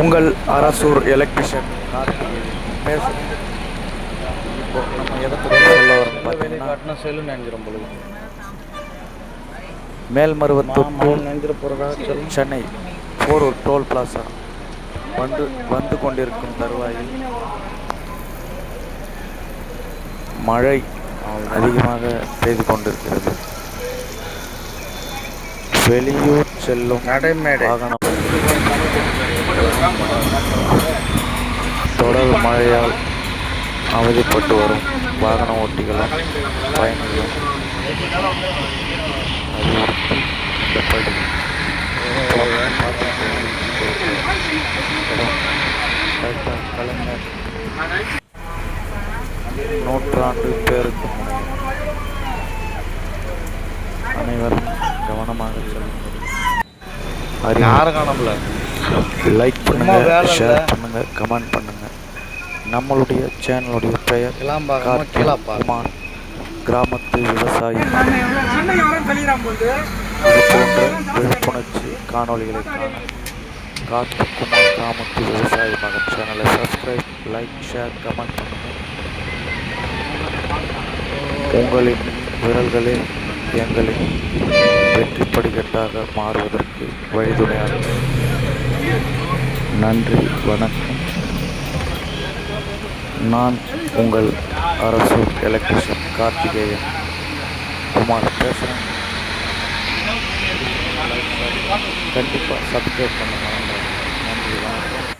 உங்கள் அரசூர் எலக்ட்ரிஷியன் பேசுகிறேன் இப்போ நம்ம எதை பற்றி சொல்ல வரோம் பார்த்தீங்கன்னா செல்லு நினைஞ்சிரும் பொழுது மேல்மருவத்தூர் போகிறதா சொல்லு. Chennai Porur toll plaza. வந்து வந்து கொண்டிருக்கும் தருவாயில் மழை அதிகமாக பெய்து கொண்டிருக்கிறது. வெளியூர் செல்லும் நடைமேடை. வாகனம். தொடர் மழையால் அவதிப்பட்டு வரும் வாகன ஓட்டிகளும் பயணிகளும். கலைஞர் நூற்றாண்டு பேருக்கு முனையம் கவனமாக செல்லுங்கள் யாரும் காணல லைக் பண்ணுங்க ஷேர். பண்ணுங்க கமெண்ட் பண்ணுங்க. நம்மளுடைய சேனலுடைய பெயர் எல்லாம் பார்க்காம கார்த்திக் கீழே பாரு. குமார். கிராமத்து விவசாயி. இது போன்ற விழிப்புணர்ச்சி காணொளிகளை காண கார்த்திக் குமார் கிராமத்து விவசாயி மகன் சேனலை சப்ஸ்கிரைப் லைக் ஷேர் கமெண்ட் பண்ணுங்க. உங்களின் விரல்களே எங்களின் வெற்றி படிக்கட்டாக மாறுவதற்கு வழிதுணையாக நன்றி வணக்கம். நான் உங்கள் அரசு எலக்ட்ரிஷன் கார்த்திகேயன் குமார் பேசுகிறேன் கண்டிப்பாக சப்ஸ்கிரைப் பண்ண நன்றி வணக்கம்.